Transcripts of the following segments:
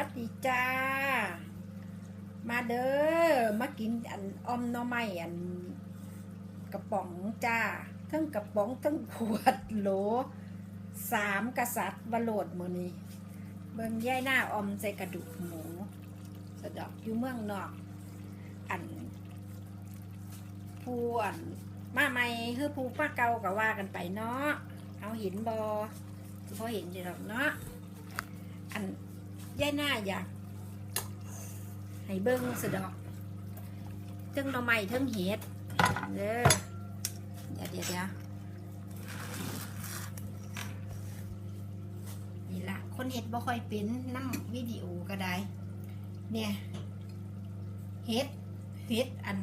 วัสดีจ้า มาเด้อ มากินอันอมน่อไม้อันกระป๋องจ้า ทั้งกระป๋องทั้งขวดโหลสามกษัตริย์บโลดมือนี้ เบิ่งย่ายหน้าอมใส่กระดูกหมู สะดอกอยู่เมืองนอก อันผู้อันมาใหม่คือผู้ป้าเก่าก็ว่ากันไปเนาะ เอาห็นบอพอเห็นเดี๋ยวเนาะ อัน ย่ายหน้าอยากให้เบิ้งสะดอกเทั้งหน่อไม้เทั้งเห็ดเด้อเดี๋ยวเดี๋ยวเดี๋ยวนี่ละคนเห็ดบ่ค่อยเป็นน้ำวิดีโอก็ได้ เนี่ยเห็ดเห็ดอัน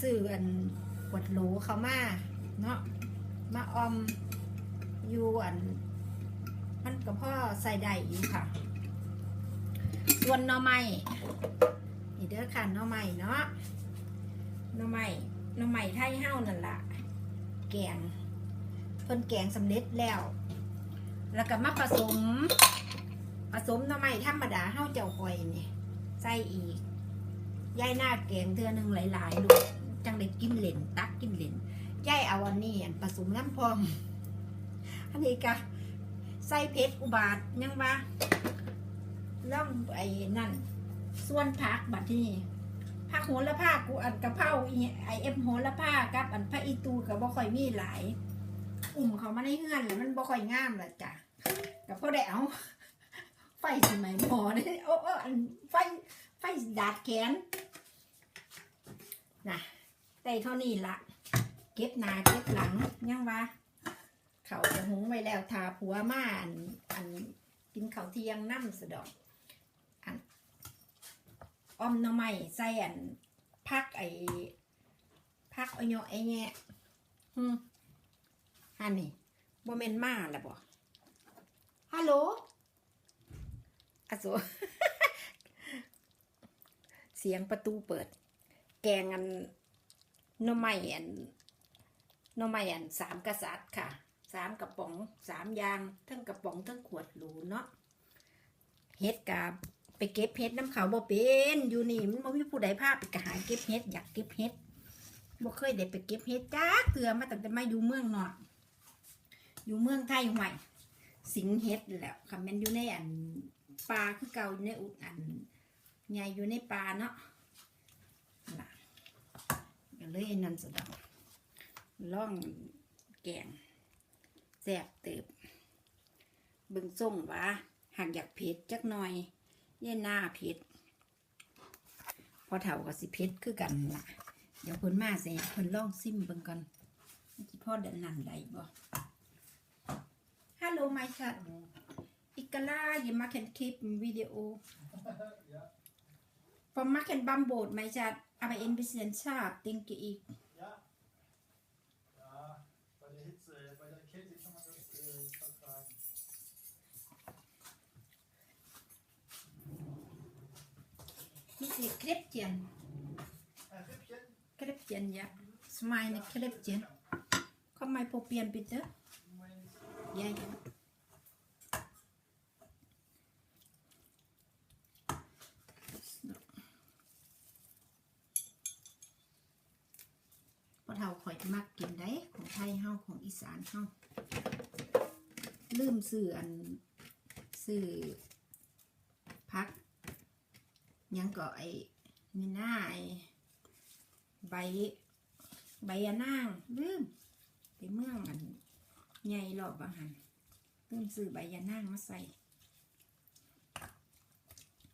ซื้ออันขวดโหลเขามาเนาะมาออมอยู่อัน มันก็พ่อใส่ได้อยู่ค่ะ ส่วนหน่อไม้นี่เด้อค่ะหน่อไม้เนาะหน่อไม้หน่อไม้ไทยเฮ้านั่นละแกงเพิ่นแกงสำเร็จแล้ว แล้วก็มาผสม ผสมหน่อไม้ธรรมดาเฮ้าเจ้าคอยนี่ใส่อีกย่ายหน้าแกงเทือหนึ่งหลายๆลูกจังได้กินเหล่นตักกินเหล่นย่ายเอาอันนี้อันผสมน้ำพองอันนี้ก็ใส่เพชรอุบาทยังว่า ล่องไอ้นั่น ส่วนผักบัดที่ผักโหระพากูอันกะเพราไอเอ็มโหระพากับอันพระอีตูกับบ่ค่อยมีหลาย อุ่มเขามาในเฮือนแล้วมันบ่ค่อยงามละจ้ะกับพ่อได้เอาไฟสมัยหมอเนี่ยโอ้โอ้อันไฟไฟดาดแขนนะได้เท่านี้ละเก็บหนาเก็บหลังยังว่าเขาจะหุงไว้แล้วทาผัวมาอันอันกินเขาวเทียงน้ำสะดอก ออมหน่อไม้ใส่อันพักไอ้พักเอาเนาะไอ้แง่ฮึฮันนี่บ่แม่นมาแล้วบ่ฮัลโหลอะโซเสียงประตูเปิด แกงอันหน่อไม้อันหน่อไม้อันสามกษัตริย์ค่ะสามกระป๋องสามอยาง ทั้งกระป๋องทั้งขวดหรูเนาะเฮ็ดกับ ไปเก็บเฮ็ดน้ำเขาบ่เป็นอยู่นี่มันบ่มีผู้ใดพาไปกหาเก็บเฮ็ดอยากเก็บเฮ็ดบ่เคยได้ไปเก็บเฮ็ดจ้าเตือมาตั้งแต่มาอยู่เมืองนอกอยู่เมืองไทยห่วยสิงเฮ็ดแหล้วค่ะมันอยู่ในอันป่าคือเก่าอยู่ในอุดอันใหญ่อยู่ในป่าเนาะน่ะก็เลยนนั่นสะดอกล่องแกงแซ่บเติบเบิ่งส่งว่าหากอยากเผ็ดจักหน่อย เย็นหน้าเพชรพอเถากับสิเพชรคือกันละเดี๋ยวเพ่นมาใส่เพ่นล่องซิมเบิ่งกันที่พ่อดันนั่นได้บ่ฮัลโหลไมค์ค่ะอิกล่าอย่ามาแคนคลิปวิดีโอ from Mark and Bumboat ไหมจัดเอาไปเอ็นบิเซีชาติติงกีอีก Diese Kräppchen, Ein Rippchen? Kräppchen, ja. Smile Kräppchen. Komm mal probieren, bitte. Ja, ja. So. พอเท่าข่อยมักกินได้ของไทยเฮาของอีสานเฮาลืมซื้ออันซื้อพักห ยังก็ไอ้นี่หน้าไอ้ใบ ใบยะนางลืมไปเมืองอันใหญ่รอบบางหันลืมซื้อใบยะนางมาใส่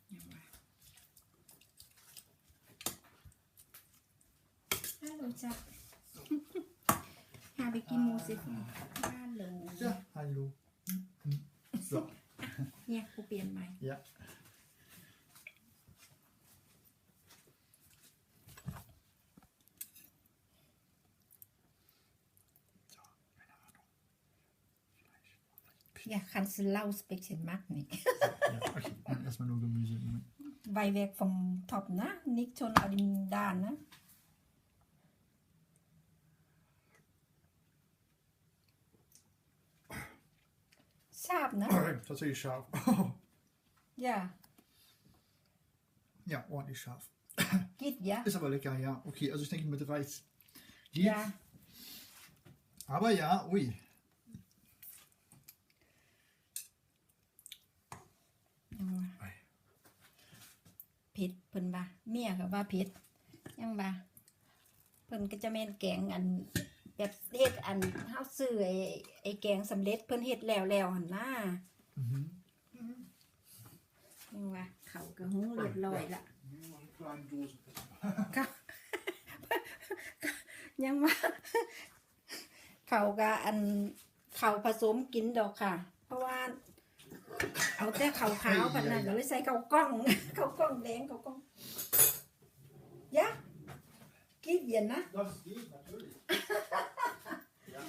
หยังวะฮัลโหลจ้ะ Habe ich die Musik? Hallo. Ja, hallo. Mhm. So, เนี่ยครูเปลี่ยนใหม่ ja. อยากคัน สเล่าสเปกเชนมากนี่ ja okay. Nein, erstmal nur Gemüse. Moment. ใบแวกฟอมท็อปนะนิกชนอดิมดานนะทราบนะ Tatsächlich scharf. อย่า Ja, ordentlich scharf. กิดยะ Ist aber lecker, ja. Okay, also ich denke mit Reis. Geht. ยะ Aber ja, ui. ยังว่าเผ็ดเพิ่นว่าเมียก็ว่าเผ็ดยังว่าเพิ่นก็จะแม่นแกงอัน แบบเฮ็ดอันเฮาซื้อไอ้ไอ้แกงสำเร็จเพิ่นเฮ็ดแล้วแล้วหั่นนะ Mhm. ยังว่าเขาก็หุงเรียบร้อยละ Nur eine kleine Dose. ก็ยังว่าเขาก็อันเขาผสมกินดอกค่ะ เพราะว่า เอาแต่เขาขาวๆแบบนั้นก็เลยใส่เขากล้องเขากล้องแดงเขากล้องยะกินเย็นนะ Das geht natürlich. ja.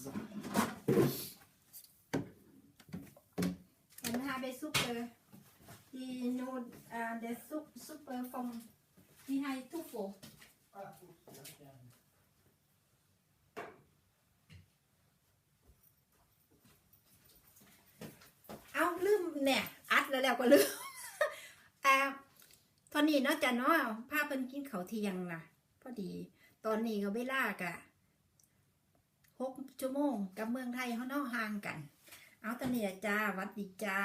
So. Und habe Suppe, die nur äh, der Sup Suppe vom, die heißt Tufo. Ah, gut, ja, gerne. เอาลืมเนี่ยอัด แล้วก็ลืมอ่าตอนนี้เนาะจ้ะเนาะพาเพิ่นกินเขาเที่ยงล่ะ พอดี ตอนนี้ก็เวลากะหกชั่วโมงกับเมืองไทยเขาเนาะห่างกัน เอาตอนนี้จ้าวัดดีจ้า